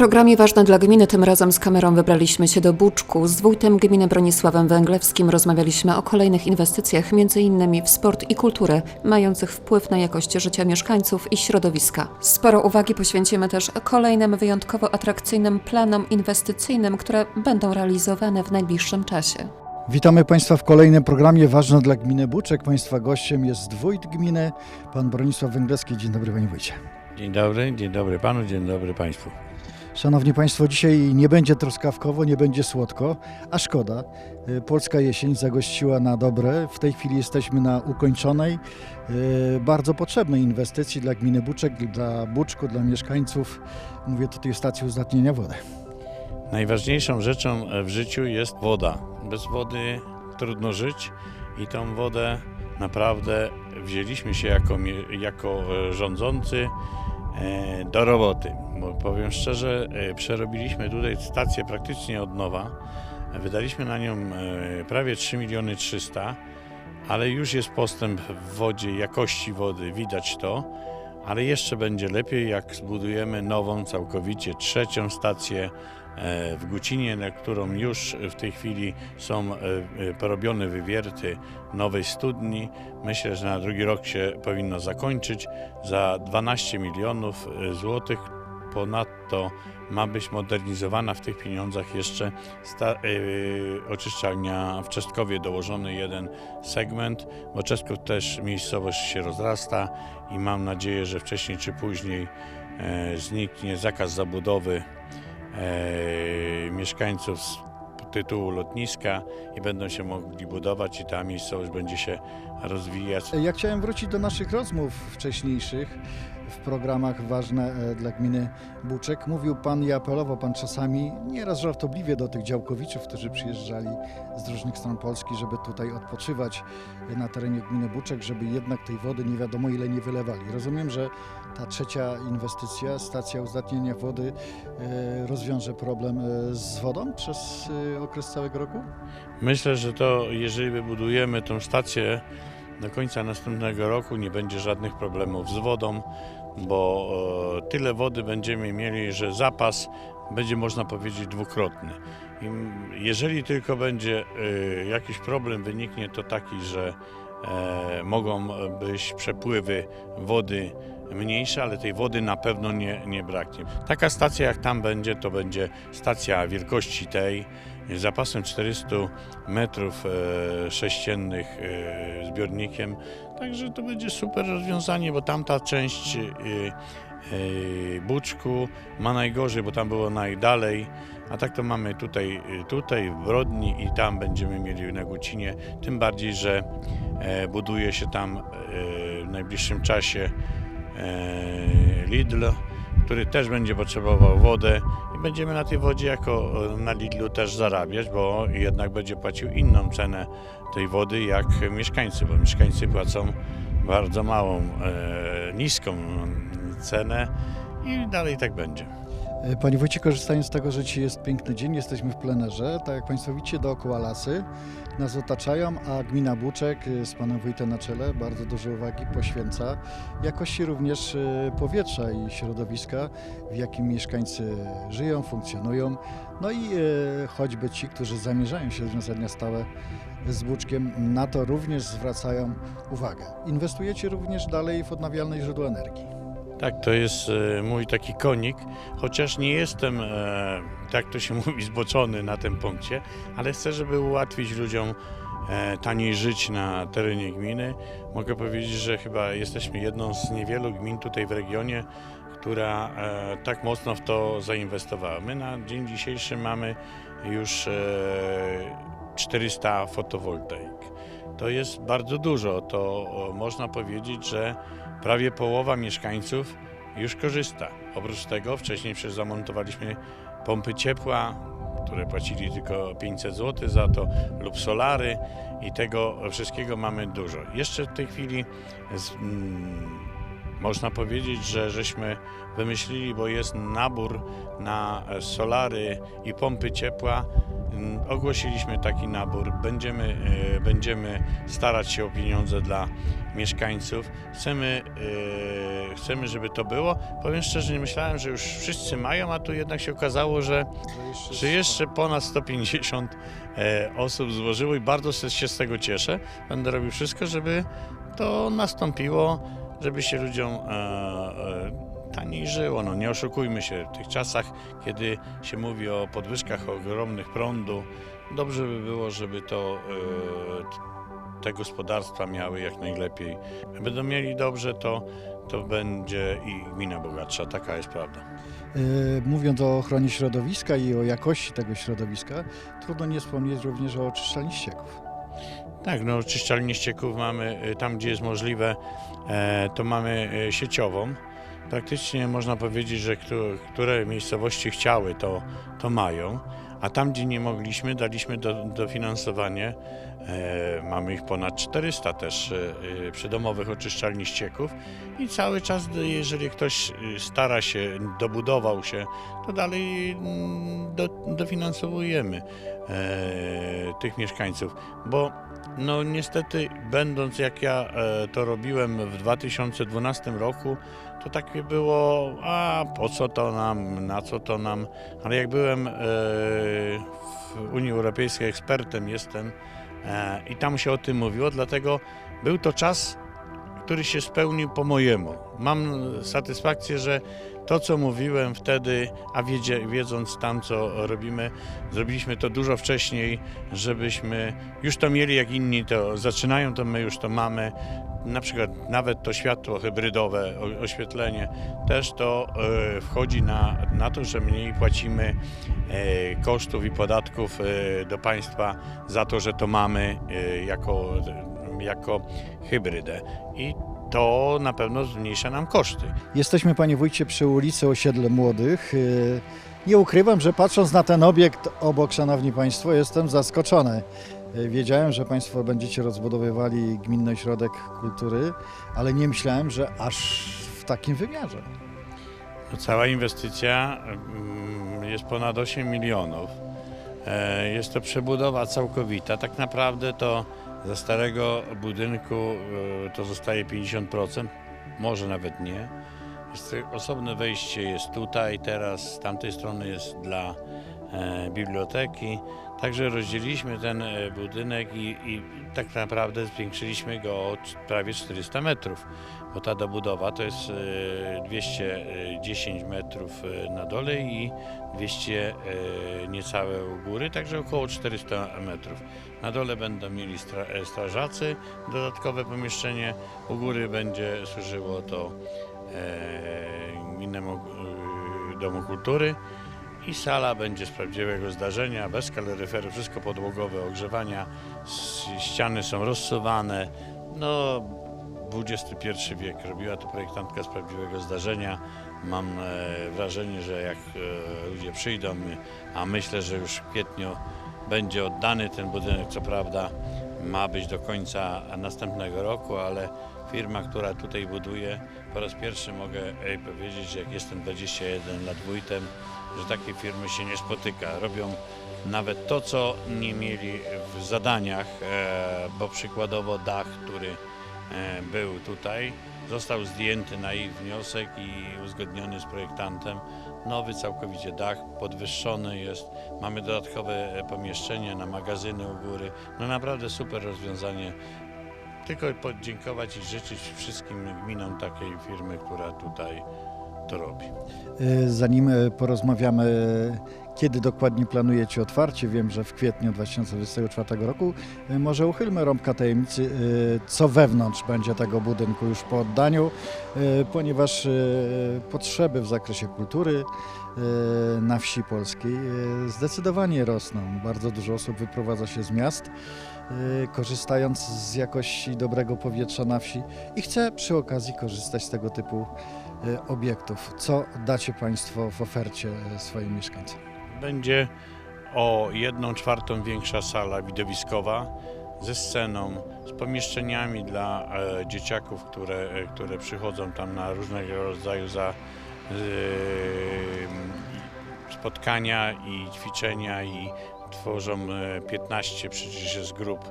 programie Ważne dla Gminy tym razem z kamerą wybraliśmy się do Buczku. Z wójtem gminy Bronisławem Węglewskim rozmawialiśmy o kolejnych inwestycjach, m.in. w sport i kulturę, mających wpływ na jakość życia mieszkańców i środowiska. Sporo uwagi poświęcimy też kolejnym wyjątkowo atrakcyjnym planom inwestycyjnym, które będą realizowane w najbliższym czasie. Witamy Państwa w kolejnym programie Ważne dla Gminy Buczek. Państwa gościem jest wójt gminy, pan Bronisław Węglewski. Dzień dobry Panie Wójcie. Dzień dobry, dzień dobry panu, dzień dobry państwu. Szanowni Państwo, dzisiaj nie będzie truskawkowo, nie będzie słodko, a szkoda. Y, Polska jesień zagościła na dobre. W tej chwili jesteśmy na ukończonej, y, bardzo potrzebnej inwestycji dla gminy Buczek, dla Buczku, dla mieszkańców. Mówię tutaj o stacji uzdatnienia wody. Najważniejszą rzeczą w życiu jest woda. Bez wody trudno żyć i tą wodę naprawdę wzięliśmy się jako, jako e, rządzący e, do roboty. Bo powiem szczerze, e, przerobiliśmy tutaj stację praktycznie od nowa. Wydaliśmy na nią e, prawie 3 miliony 300, ale już jest postęp w wodzie, jakości wody, widać to. Ale jeszcze będzie lepiej, jak zbudujemy nową, całkowicie trzecią stację e, w Gucinie, na którą już w tej chwili są e, e, porobione wywierty nowej studni. Myślę, że na drugi rok się powinno zakończyć za 12 milionów e, złotych. Ponadto ma być modernizowana w tych pieniądzach jeszcze e, oczyszczalnia w Czestkowie, dołożony jeden segment, bo Czesków też miejscowość się rozrasta i mam nadzieję, że wcześniej czy później e, zniknie zakaz zabudowy e, mieszkańców z tytułu lotniska i będą się mogli budować i ta miejscowość będzie się rozwijać. Ja chciałem wrócić do naszych rozmów wcześniejszych w programach ważne e, dla gminy Buczek. Mówił Pan i apelował Pan czasami nieraz żartobliwie do tych działkowiczów, którzy przyjeżdżali z różnych stron Polski, żeby tutaj odpoczywać na terenie gminy Buczek, żeby jednak tej wody nie wiadomo ile nie wylewali. Rozumiem, że ta trzecia inwestycja, stacja uzdatnienia wody e, rozwiąże problem e, z wodą przez e, okres całego roku? Myślę, że to jeżeli wybudujemy tą stację do końca następnego roku, nie będzie żadnych problemów z wodą, bo tyle wody będziemy mieli, że zapas będzie można powiedzieć dwukrotny. I jeżeli tylko będzie jakiś problem wyniknie, to taki, że mogą być przepływy wody mniejsze, ale tej wody na pewno nie, nie braknie. Taka stacja jak tam będzie, to będzie stacja wielkości tej, z zapasem 400 metrów e, sześciennych e, zbiornikiem, także to będzie super rozwiązanie, bo tamta część e, Buczku ma najgorzej, bo tam było najdalej, a tak to mamy tutaj, tutaj w Brodni i tam będziemy mieli na Gucinie, tym bardziej, że buduje się tam w najbliższym czasie Lidl, który też będzie potrzebował wodę i będziemy na tej wodzie jako e, na Lidlu też zarabiać, bo jednak będzie płacił inną cenę tej wody jak mieszkańcy, bo mieszkańcy płacą bardzo małą, e, niską cenę i dalej tak będzie. E, Panie Wójcie, korzystając z tego, że dzisiaj jest piękny dzień, jesteśmy w plenerze, tak jak Państwo widzicie, dookoła lasy nas otaczają, a gmina Buczek e, z Panem Wójtem na czele bardzo dużo uwagi poświęca jakości również e, powietrza i środowiska, w jakim mieszkańcy żyją, funkcjonują. No i choćby ci, którzy zamierzają się związać na stałe z Buczkiem, na to również zwracają uwagę. Inwestujecie również dalej w odnawialne źródła energii. Tak, to jest e, mój taki konik, chociaż nie jestem, e, tak to się mówi, zboczony na tym punkcie, ale chcę, żeby ułatwić ludziom e, taniej żyć na terenie gminy. Mogę powiedzieć, że chyba jesteśmy jedną z niewielu gmin tutaj w regionie, która tak mocno w to zainwestowała. My na dzień dzisiejszy mamy już e, 400 fotowoltaik. To jest bardzo dużo. To można powiedzieć, że prawie połowa mieszkańców już korzysta. Oprócz tego wcześniej przecież zamontowaliśmy pompy ciepła, które płacili tylko 500 zł za to, lub solary i tego wszystkiego mamy dużo. Jeszcze w tej chwili z, mm, można powiedzieć, że żeśmy wymyślili, bo jest nabór na solary i pompy ciepła Mm, Ogłosiliśmy taki nabór. Będziemy, e, będziemy starać się o pieniądze dla mieszkańców. Chcemy, e, chcemy, żeby to było. Powiem szczerze, nie myślałem, że już wszyscy mają, a tu jednak się okazało, że, że jeszcze ponad 150 e, osób złożyło i bardzo się z tego cieszę. Będę robił wszystko, żeby to nastąpiło, żeby się ludziom e, e, taniej żyło. No, nie oszukujmy się, w tych czasach, kiedy się mówi o podwyżkach ogromnych prądu, dobrze by było, żeby to e, te gospodarstwa miały jak najlepiej. Będą mieli dobrze, to, to będzie i gmina bogatsza. Taka jest prawda. Y, Mówiąc o ochronie środowiska i o jakości tego środowiska, trudno nie wspomnieć również o oczyszczalni ścieków. Tak, no oczyszczalnię ścieków mamy y, tam, gdzie jest możliwe, e, to mamy e, sieciową. Praktycznie można powiedzieć, że któ- które miejscowości chciały, to, to mają, a tam, gdzie nie mogliśmy, daliśmy do, dofinansowanie. E, mamy ich ponad 400 też e, e, przydomowych oczyszczalni ścieków i cały czas, jeżeli ktoś e, stara się, dobudował się, to dalej do, dofinansowujemy e, tych mieszkańców, bo no niestety, będąc jak ja e, to robiłem w 2012 roku, to takie było, a po co to nam, na co to nam, ale jak byłem e, w Unii Europejskiej ekspertem, jestem e, i tam się o tym mówiło, dlatego był to czas, który się spełnił po mojemu. Mam satysfakcję, że to, co mówiłem wtedy, a wiedzie, wiedząc tam, co robimy, zrobiliśmy to dużo wcześniej, żebyśmy już to mieli, jak inni to zaczynają, to my już to mamy. Na przykład nawet to światło hybrydowe, oświetlenie, też to e, wchodzi na, na to, że mniej płacimy e, kosztów i podatków e, do państwa za to, że to mamy jako, jako hybrydę. I to na pewno zmniejsza nam koszty. Jesteśmy, panie wójcie, przy ulicy Osiedle Młodych. Y, Nie ukrywam, że patrząc na ten obiekt obok, szanowni państwo, jestem zaskoczony. Y, Wiedziałem, że państwo będziecie rozbudowywali Gminny Ośrodek Kultury, ale nie myślałem, że aż w takim wymiarze. No, Cała inwestycja mm, jest ponad 8 milionów. E, Jest to przebudowa całkowita. Tak naprawdę to ze starego budynku e, to zostaje 50%, może nawet nie. Osobne wejście jest tutaj, teraz z tamtej strony jest dla e, biblioteki. Także rozdzieliliśmy ten e, budynek i, i tak naprawdę zwiększyliśmy go o prawie 400 metrów, bo ta dobudowa to jest e, 210 metrów e, na dole i 200 e, niecałe u góry, także około 400 metrów. Na dole będą mieli stra, e, strażacy, dodatkowe pomieszczenie, u góry będzie służyło to e, Gminnemu e, Domu Kultury i sala będzie z prawdziwego zdarzenia, bez kaloryferu, wszystko podłogowe, ogrzewania, ściany są rozsuwane. No, XXI wiek robiła to projektantka z prawdziwego zdarzenia. Mam e, wrażenie, że jak e, ludzie przyjdą, a myślę, że już w kwietniu będzie oddany ten budynek, co prawda ma być do końca następnego roku, ale firma, która tutaj buduje, po raz pierwszy mogę e, powiedzieć, jak jestem 21 lat wójtem, że takie firmy się nie spotyka. Robią nawet to, co nie mieli w zadaniach, e, bo przykładowo dach, który e, był tutaj, został zdjęty na ich wniosek i uzgodniony z projektantem. Nowy całkowicie dach, podwyższony jest, mamy dodatkowe e, pomieszczenie na magazyny u góry. No naprawdę super rozwiązanie. Tylko podziękować i życzyć wszystkim gminom takiej firmy, która tutaj to robi. Y, Zanim y, porozmawiamy, kiedy dokładnie planujecie otwarcie, wiem, że w kwietniu 2024 roku, y, może uchylmy rąbka tajemnicy, y, co wewnątrz będzie tego budynku już po oddaniu, y, ponieważ potrzeby w zakresie kultury na wsi polskiej zdecydowanie rosną. Bardzo dużo osób wyprowadza się z miast, korzystając z jakości dobrego powietrza na wsi i chce przy okazji korzystać z tego typu obiektów. Co dacie Państwo w ofercie swoim mieszkańcom? Będzie o jedną czwartą większa sala widowiskowa ze sceną, z pomieszczeniami dla e, dzieciaków, które, e, które przychodzą tam na różnego rodzaju za, e, spotkania i ćwiczenia i tworzą e, 15 przecież jest grup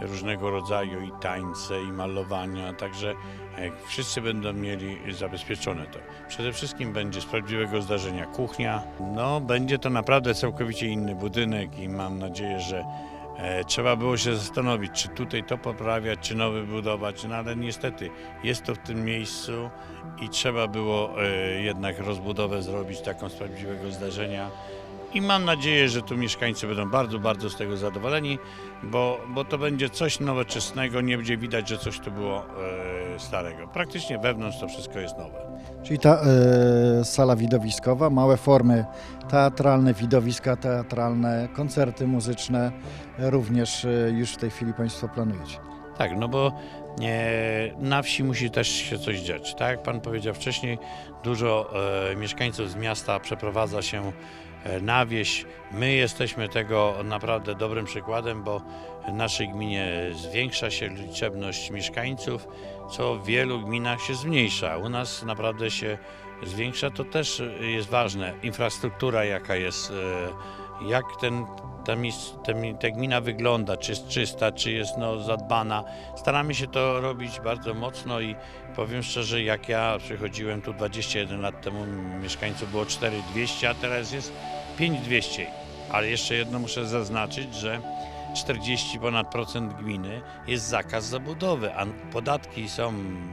różnego rodzaju i tańce, i malowania, także e, wszyscy będą mieli zabezpieczone to. Przede wszystkim będzie z prawdziwego zdarzenia kuchnia. No, będzie to naprawdę całkowicie inny budynek i mam nadzieję, że e, trzeba było się zastanowić, czy tutaj to poprawiać, czy nowy budować, no ale niestety jest to w tym miejscu i trzeba było e, jednak rozbudowę zrobić taką z prawdziwego zdarzenia. I mam nadzieję, że tu mieszkańcy będą bardzo, bardzo z tego zadowoleni, bo, bo to będzie coś nowoczesnego, nie będzie widać, że coś tu było e, starego. Praktycznie wewnątrz to wszystko jest nowe. Czyli ta e, sala widowiskowa, małe formy teatralne, widowiska teatralne, koncerty muzyczne również e, już w tej chwili Państwo planujecie. Tak, no bo e, na wsi musi też się coś dziać. Tak jak Pan powiedział wcześniej, dużo e, mieszkańców z miasta przeprowadza się na wieś. My jesteśmy tego naprawdę dobrym przykładem, bo w naszej gminie zwiększa się liczebność mieszkańców, co w wielu gminach się zmniejsza. U nas naprawdę się zwiększa, to też jest ważne. Infrastruktura jaka jest, e, jak ten, ta, mis- ta, ta gmina wygląda, czy jest czysta, czy jest no, zadbana. Staramy się to robić bardzo mocno i powiem szczerze, jak ja przychodziłem tu 21 lat temu, mieszkańców było 4200, a teraz jest 5200. Ale jeszcze jedno muszę zaznaczyć, że 40 ponad procent gminy jest zakaz zabudowy, a podatki są,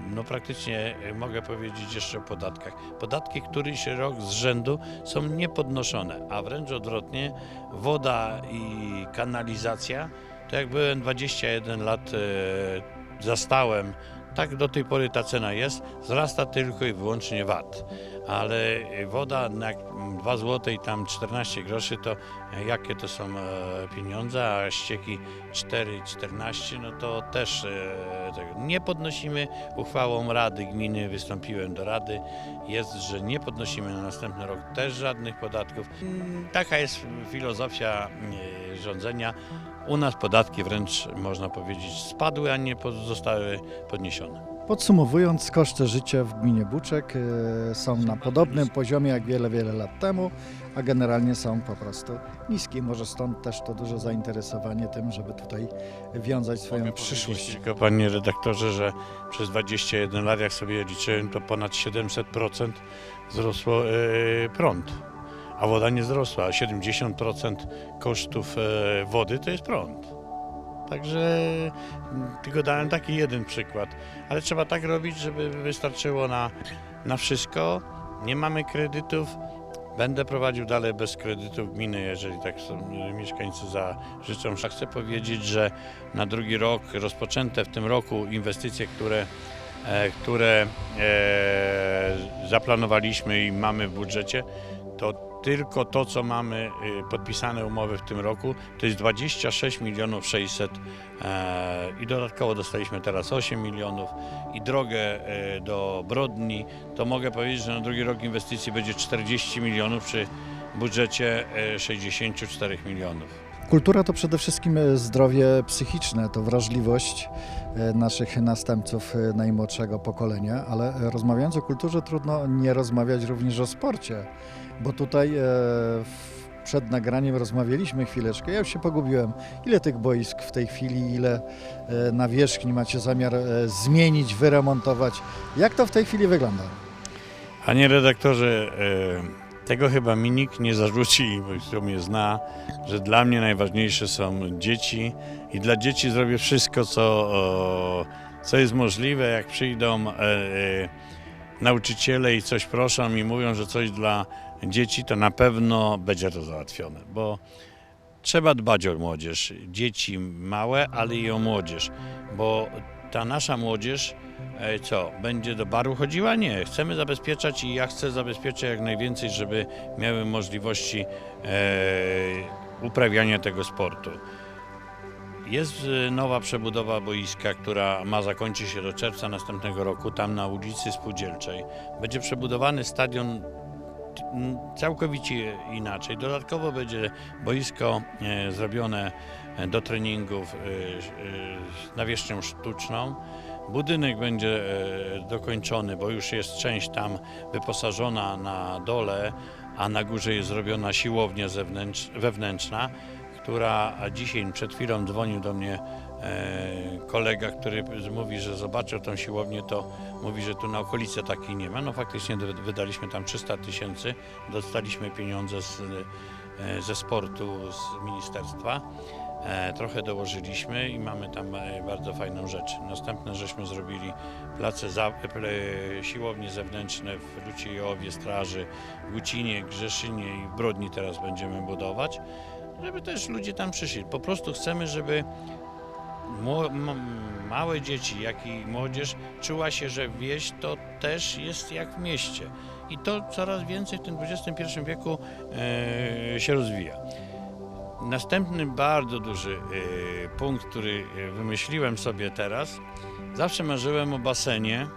no praktycznie e, mogę powiedzieć jeszcze o podatkach. Podatki któryś rok z rzędu są niepodnoszone, a wręcz odwrotnie woda i kanalizacja, to jak byłem 21 lat e, zastałem, tak do tej pory ta cena jest, wzrasta tylko i wyłącznie VAT. Ale woda na 2 zł i tam 14 groszy to jakie to są e, pieniądze, a ścieki 4,14 no to też e, nie podnosimy uchwałą Rady Gminy, wystąpiłem do Rady, jest, że nie podnosimy na następny rok też żadnych podatków. Mm, Taka jest filozofia e, rządzenia. U nas podatki wręcz można powiedzieć spadły, a nie zostały podniesione. Podsumowując, koszty życia w gminie Buczek e, są na podobnym poziomie jak wiele, wiele lat temu, a generalnie są po prostu niskie. Może stąd też to duże zainteresowanie tym, żeby tutaj wiązać swoją Mogę przyszłość. Tylko panie redaktorze, że przez 21 lat, jak sobie liczyłem, to ponad 700% wzrosło e, prąd, a woda nie wzrosła. A 70% kosztów e, wody to jest prąd. Także mm, tylko dałem taki jeden przykład, ale trzeba tak robić, żeby wystarczyło na, na wszystko. Nie mamy kredytów. Będę prowadził dalej bez kredytów gminy, jeżeli tak e, mieszkańcy za życzą. Chcę powiedzieć, że na drugi rok rozpoczęte w tym roku inwestycje, które, e, które zaplanowaliśmy i mamy w budżecie, to tylko to, co mamy e, podpisane umowy w tym roku, to jest 26 milionów 600 e, i dodatkowo dostaliśmy teraz 8 milionów i drogę e, do Brodni, to mogę powiedzieć, że na drugi rok inwestycji będzie 40 milionów przy budżecie e, 64 milionów. Kultura to przede wszystkim e, zdrowie psychiczne, to wrażliwość e, naszych następców e, najmłodszego pokolenia, ale rozmawiając o kulturze trudno nie rozmawiać również o sporcie, bo tutaj przed nagraniem rozmawialiśmy chwileczkę, ja już się pogubiłem, ile tych boisk w tej chwili, ile nawierzchni macie zamiar zmienić, wyremontować, jak to w tej chwili wygląda? Panie redaktorze, e, tego chyba mi nikt nie zarzuci, kto mnie zna, że dla mnie najważniejsze są dzieci i dla dzieci zrobię wszystko, co, co jest możliwe. Jak przyjdą e, e, nauczyciele i coś proszą i mówią, że coś dla dzieci, to na pewno będzie to załatwione, bo trzeba dbać o młodzież, dzieci małe, ale i o młodzież, bo ta nasza młodzież Co, będzie do baru chodziła? Nie. Chcemy zabezpieczać i ja chcę zabezpieczać jak najwięcej, żeby miały możliwości e, uprawiania tego sportu. Jest e, nowa przebudowa boiska, która ma zakończyć się do czerwca następnego roku, tam na ulicy Spółdzielczej. Będzie przebudowany stadion całkowicie inaczej. Dodatkowo będzie boisko e, zrobione do treningów e, e, nawierzchnią sztuczną. Budynek będzie e, dokończony, bo już jest część tam wyposażona na dole, a na górze jest zrobiona siłownia zewnętrz, wewnętrzna, która a dzisiaj przed chwilą dzwonił do mnie e, kolega, który mówi, że zobaczył tą siłownię, to mówi, że tu na okolicy takiej nie ma. No faktycznie wy- wydaliśmy tam 300 tysięcy, dostaliśmy pieniądze z, e, ze sportu, z ministerstwa. E, Trochę dołożyliśmy i mamy tam e, bardzo fajną rzecz. Następne żeśmy zrobili place za, ple, siłownie zewnętrzne w Luciejowie, Straży, Gucinie, Grzeszynie i Brodni teraz będziemy budować, żeby też ludzie tam przyszli. Po prostu chcemy, żeby małe dzieci, jak i młodzież czuła się, że wieś to też jest jak w mieście. I to coraz więcej w tym XXI wieku e, się rozwija. Następny bardzo duży e, punkt, który e, wymyśliłem sobie teraz, zawsze marzyłem o basenie.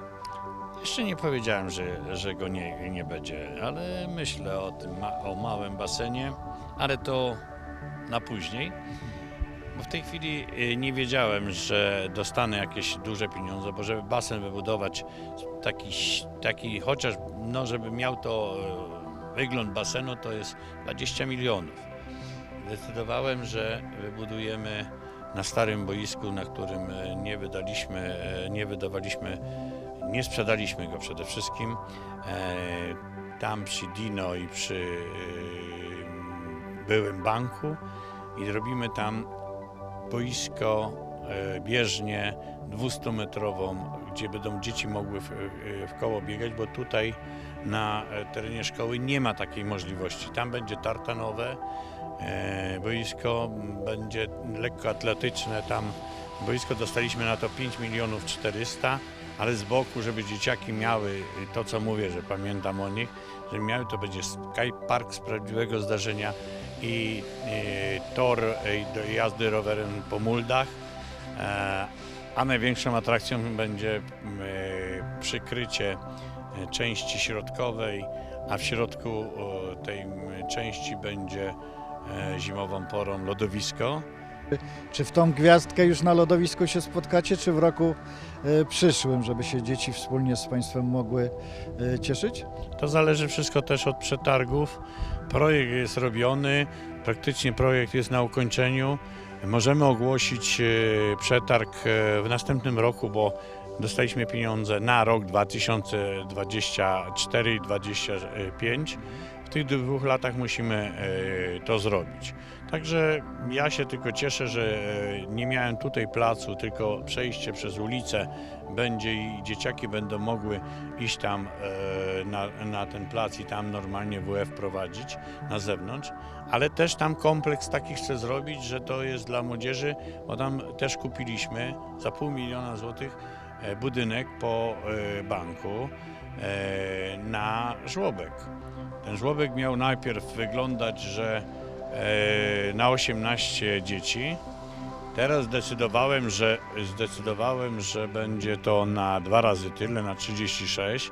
Jeszcze nie powiedziałem, że, że go nie, nie będzie, ale myślę o tym, o małym basenie, ale to na później. Bo w tej chwili y, nie wiedziałem, że dostanę jakieś duże pieniądze, bo żeby basen wybudować taki, taki chociaż, no żeby miał to wygląd basenu, to jest 20 milionów. Zdecydowałem, że wybudujemy na starym boisku, na którym e, nie wydaliśmy, e, nie wydawaliśmy, nie sprzedaliśmy go przede wszystkim. E, Tam przy Dino i przy byłym banku i robimy tam boisko bieżnię 200-metrową, gdzie będą dzieci mogły w, w koło biegać, bo tutaj na terenie szkoły nie ma takiej możliwości. Tam będzie tartanowe boisko, m, będzie lekkoatletyczne, tam boisko dostaliśmy na to 5 milionów 400, ale z boku, żeby dzieciaki miały to, co mówię, że pamiętam o nich, że miały, to będzie Sky Park z prawdziwego zdarzenia i e, tor e, do jazdy rowerem po muldach, e, a największą atrakcją będzie e, przykrycie e, części środkowej, a w środku tej części będzie e, zimową porą lodowisko. Czy w tą gwiazdkę już na lodowisku się spotkacie, czy w roku e, przyszłym, żeby się dzieci wspólnie z Państwem mogły e, cieszyć? To zależy wszystko też od przetargów. Projekt jest robiony, praktycznie projekt jest na ukończeniu. Możemy ogłosić e, przetarg e, w następnym roku, bo dostaliśmy pieniądze na rok 2024 i 2025. W tych dwóch latach musimy e, to zrobić. Także ja się tylko cieszę, że e, nie miałem tutaj placu, tylko przejście przez ulicę będzie i dzieciaki będą mogły iść tam e, na, na ten plac i tam normalnie WF prowadzić na zewnątrz, ale też tam kompleks taki chcę zrobić, że to jest dla młodzieży, bo tam też kupiliśmy za pół miliona złotych budynek po e, banku e, na żłobek. Ten żłobek miał najpierw wyglądać, że e, na 18 dzieci, Teraz zdecydowałem, że zdecydowałem, że będzie to na dwa razy tyle, na 36.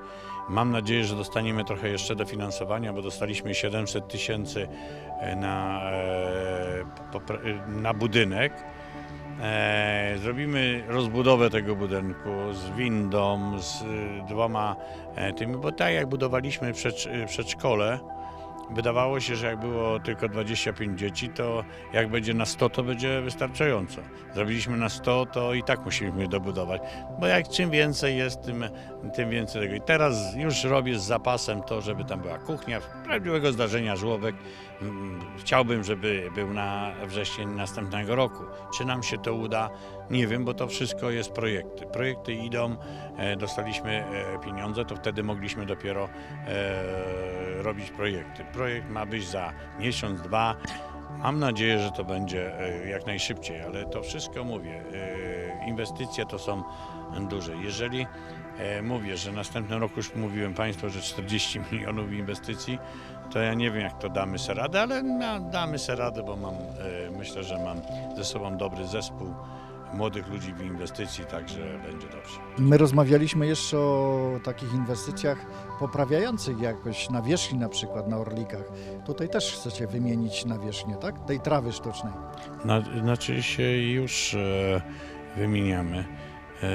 Mam nadzieję, że dostaniemy trochę jeszcze dofinansowania, bo dostaliśmy 700 tysięcy e, na, e, na budynek. E, zrobimy rozbudowę tego budynku z windą, z e, dwoma e, tymi, bo tak jak budowaliśmy e, przedszkole, Wydawało się, że jak było tylko 25 dzieci, to jak będzie na 100, to będzie wystarczająco. Zrobiliśmy na 100, to i tak musimy dobudować, bo jak czym więcej jest, tym, tym więcej tego. I teraz już robię z zapasem to, żeby tam była kuchnia, prawdziwego zdarzenia żłobek. Mm, Chciałbym, żeby był na wrzesień następnego roku. Czy nam się to uda? Nie wiem, bo to wszystko jest projekty. Projekty idą, e, dostaliśmy e, pieniądze, to wtedy mogliśmy dopiero e, robić projekty. Projekt ma być za miesiąc, dwa. Mam nadzieję, że to będzie jak najszybciej, ale to wszystko mówię. Inwestycje to są duże. Jeżeli mówię, że następnym roku już mówiłem Państwu, że 40 milionów inwestycji, to ja nie wiem, jak to damy sobie radę, ale damy sobie radę, bo mam, e, myślę, że mam ze sobą dobry zespół młodych ludzi w inwestycji, także będzie dobrze. My rozmawialiśmy jeszcze o takich inwestycjach poprawiających jakoś nawierzchni, na przykład na Orlikach. Tutaj też chcecie wymienić nawierzchnię, tak? Tej trawy sztucznej. Na, znaczy się już e, wymieniamy. E,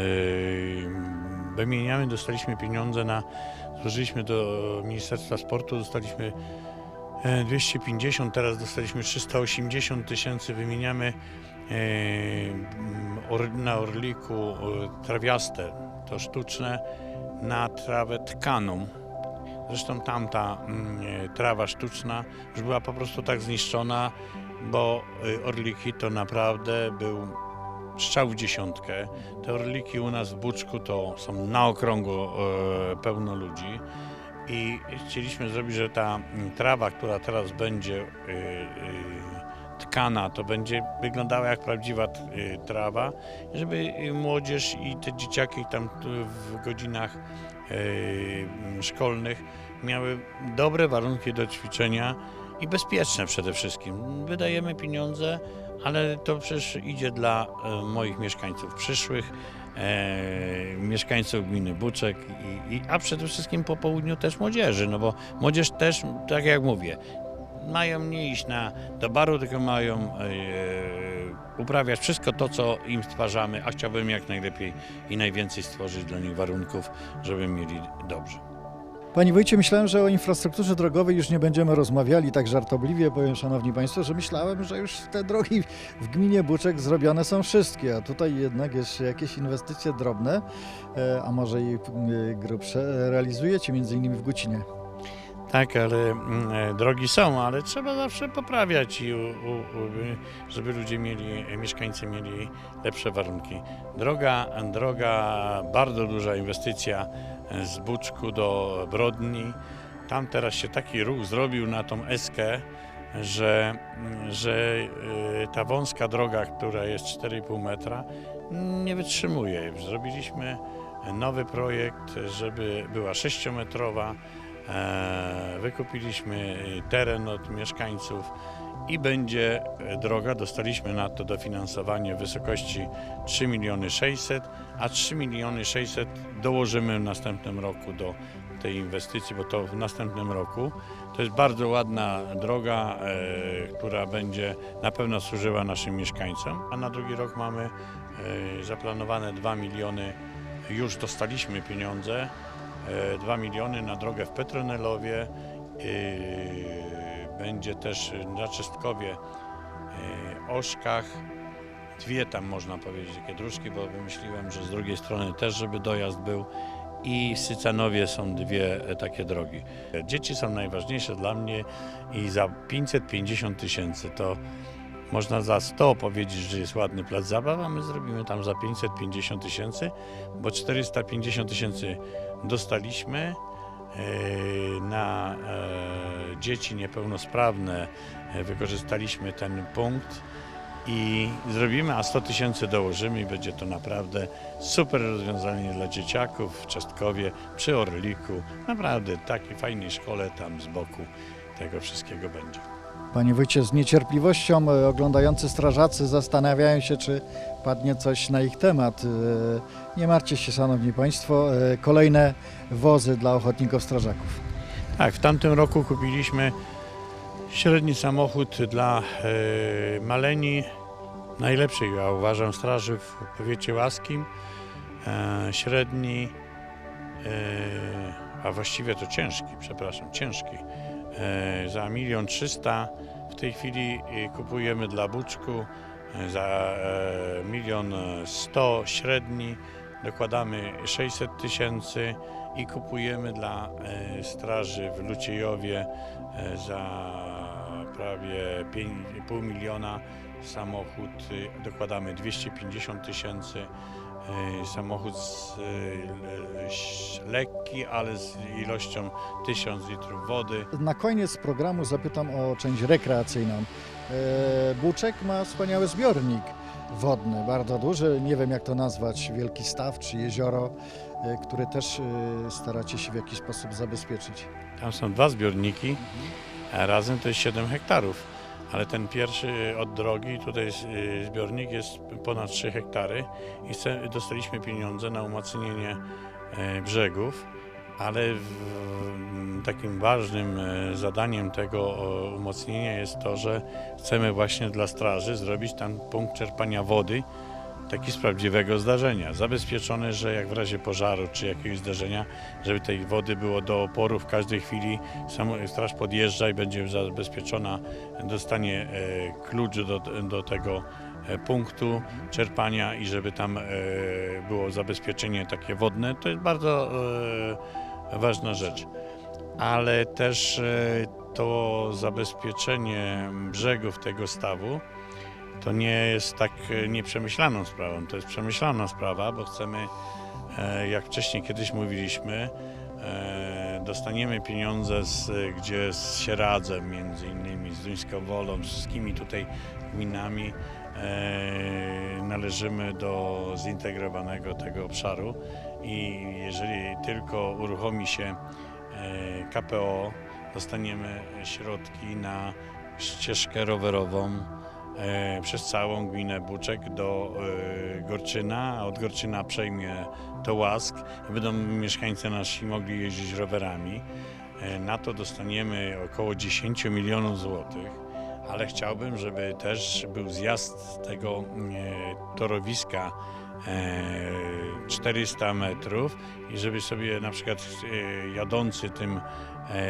wymieniamy, dostaliśmy pieniądze na, złożyliśmy do Ministerstwa Sportu, dostaliśmy e, 250, teraz dostaliśmy 380 tysięcy, wymieniamy e, na Orliku e, trawiaste, to sztuczne, na trawę tkaną. Zresztą tamta mm, e, trawa sztuczna już była po prostu tak zniszczona, bo e, orliki to naprawdę był strzał w dziesiątkę. Te orliki u nas w Buczku to są na okrągło e, pełno ludzi i chcieliśmy zrobić, że ta trawa, która teraz będzie e, e, tkana, to będzie wyglądała jak prawdziwa trawa, żeby młodzież i te dzieciaki tam w godzinach szkolnych miały dobre warunki do ćwiczenia i bezpieczne przede wszystkim. Wydajemy pieniądze, ale to przecież idzie dla e, moich mieszkańców przyszłych, e, mieszkańców gminy Buczek, i, i, a przede wszystkim po południu też młodzieży, no bo młodzież też, tak jak mówię, mają nie iść na, do baru, tylko mają e, uprawiać wszystko to, co im stwarzamy, a chciałbym jak najlepiej i najwięcej stworzyć dla nich warunków, żeby mieli dobrze. Panie Wójcie, myślałem, że o infrastrukturze drogowej już nie będziemy rozmawiali tak żartobliwie. Powiem, Szanowni Państwo, że myślałem, że już te drogi w gminie Buczek zrobione są wszystkie, a tutaj jednak jeszcze jakieś inwestycje drobne, e, a może i e, grubsze, realizujecie między innymi w Gucinie. Tak, ale mm, e, drogi są, ale trzeba zawsze poprawiać i u, u, żeby ludzie mieli, mieszkańcy mieli lepsze warunki. Droga, droga, bardzo duża inwestycja e, z Buczku do Brodni. Tam teraz się taki ruch zrobił na tą eskę, że, że e, ta wąska droga, która jest 4,5 metra, nie wytrzymuje. Zrobiliśmy nowy projekt, żeby była 6-metrowa. E, Wykupiliśmy teren od mieszkańców i będzie e, droga. Dostaliśmy na to dofinansowanie w wysokości 3 miliony 600, a 3 miliony 600 dołożymy w następnym roku do tej inwestycji, bo to w następnym roku. To jest bardzo ładna droga, e, która będzie na pewno służyła naszym mieszkańcom, a na drugi rok mamy e, zaplanowane 2 miliony, już dostaliśmy pieniądze, 2 miliony na drogę w Petronelowie. e, Będzie też na Czystkowie, e, Oszkach. Dwie tam można powiedzieć takie dróżki, bo wymyśliłem, że z drugiej strony też, żeby dojazd był. I Sycanowie są dwie e, takie drogi. Dzieci są najważniejsze dla mnie i za 550 tysięcy to można za 100 powiedzieć, że jest ładny plac zabaw, a my zrobimy tam za 550 tysięcy, bo 450 tysięcy dostaliśmy e, na e, dzieci niepełnosprawne. e, Wykorzystaliśmy ten punkt i zrobimy, a 100 tysięcy dołożymy i będzie to naprawdę super rozwiązanie dla dzieciaków w Czestkowie, przy Orliku. Naprawdę takiej fajnej szkole tam z boku tego wszystkiego będzie. Panie Wójcie, z niecierpliwością e, oglądający strażacy zastanawiają się, czy padnie coś na ich temat. E, Nie martwcie się, Szanowni Państwo, e, kolejne wozy dla ochotników strażaków. Tak, w tamtym roku kupiliśmy średni samochód dla Maleni, najlepszej, ja uważam, straży w powiecie łaskim. Średni, a właściwie to ciężki, przepraszam, ciężki, za milion trzysta. W tej chwili e, kupujemy dla Buczku e, za e, milion sto średni, dokładamy 600 tysięcy i kupujemy dla e, straży w Luciejowie e, za prawie 5,5 miliona samochód, e, dokładamy 250 tysięcy. E, Samochód z, ś- lekki, ale z ilością 1000 litrów wody. Na koniec programu zapytam o część rekreacyjną. E, Buczek ma wspaniały zbiornik wodny, bardzo duży, nie wiem jak to nazwać, wielki staw czy jezioro, e, które też e, staracie się w jakiś sposób zabezpieczyć. Tam są dwa zbiorniki, a razem to jest 7 hektarów. Ale ten pierwszy od drogi, tutaj y, zbiornik jest ponad 3 hektary i dostaliśmy pieniądze na umocnienie e, brzegów, ale w, takim ważnym e, zadaniem tego umocnienia jest to, że chcemy właśnie dla straży zrobić tam punkt czerpania wody taki z prawdziwego zdarzenia. Zabezpieczone, że jak w razie pożaru czy jakiegoś zdarzenia, żeby tej wody było do oporu w każdej chwili. Straż podjeżdża i będzie zabezpieczona, dostanie e, klucz do, do tego e, punktu czerpania i żeby tam e, było zabezpieczenie takie wodne. To jest bardzo ważna rzecz. Ale też to zabezpieczenie brzegów tego stawu to nie jest tak e, nieprzemyślaną sprawą. To jest przemyślana sprawa, bo chcemy, e, jak wcześniej kiedyś mówiliśmy, e, dostaniemy pieniądze, z, gdzie z Sieradzem między innymi, z Duńską Wolą, z wszystkimi tutaj gminami należymy do zintegrowanego tego obszaru i jeżeli tylko uruchomi się KPO, dostaniemy środki na ścieżkę rowerową przez całą gminę Buczek do e, Gorczyna, a od Gorczyna przejmie to Łask będą mieszkańcy nasi mogli jeździć rowerami. E, Na to dostaniemy około 10 milionów złotych, ale chciałbym, żeby też był zjazd tego e, torowiska e, 400 metrów i żeby sobie na przykład e, jadący tym, e,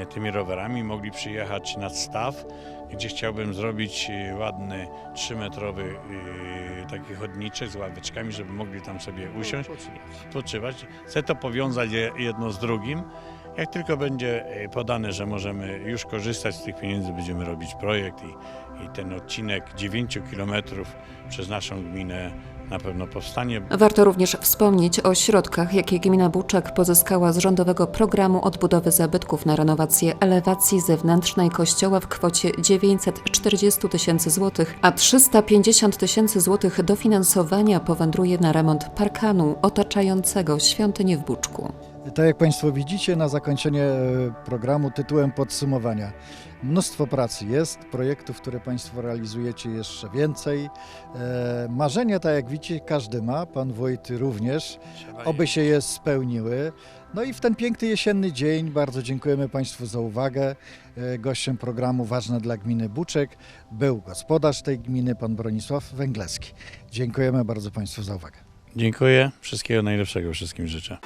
tymi rowerami mogli przyjechać nad staw, gdzie chciałbym zrobić e, ładny 3-metrowy e, taki chodniczek z ławeczkami, żeby mogli tam sobie usiąść, spoczywać. Chcę to powiązać je- jedno z drugim. Jak tylko będzie e, podane, że możemy już korzystać z tych pieniędzy, będziemy robić projekt i, i ten odcinek 9 kilometrów przez naszą gminę na pewno powstanie. Warto również wspomnieć o środkach, jakie gmina Buczek pozyskała z rządowego programu odbudowy zabytków na renowację elewacji zewnętrznej kościoła w kwocie 940 tysięcy złotych, a 350 tysięcy złotych dofinansowania powędruje na remont parkanu otaczającego świątynię w Buczku. Tak jak Państwo widzicie, na zakończenie e, programu tytułem podsumowania. Mnóstwo pracy jest, projektów, które Państwo realizujecie jeszcze więcej. E, Marzenia, tak jak widzicie, każdy ma, Pan Wójt również, oby się je spełniły. No i w ten piękny jesienny dzień bardzo dziękujemy Państwu za uwagę. E, Gościem programu Ważne dla Gminy Buczek był gospodarz tej gminy, Pan Bronisław Węgleski. Dziękujemy bardzo Państwu za uwagę. Dziękuję. Wszystkiego najlepszego wszystkim życzę.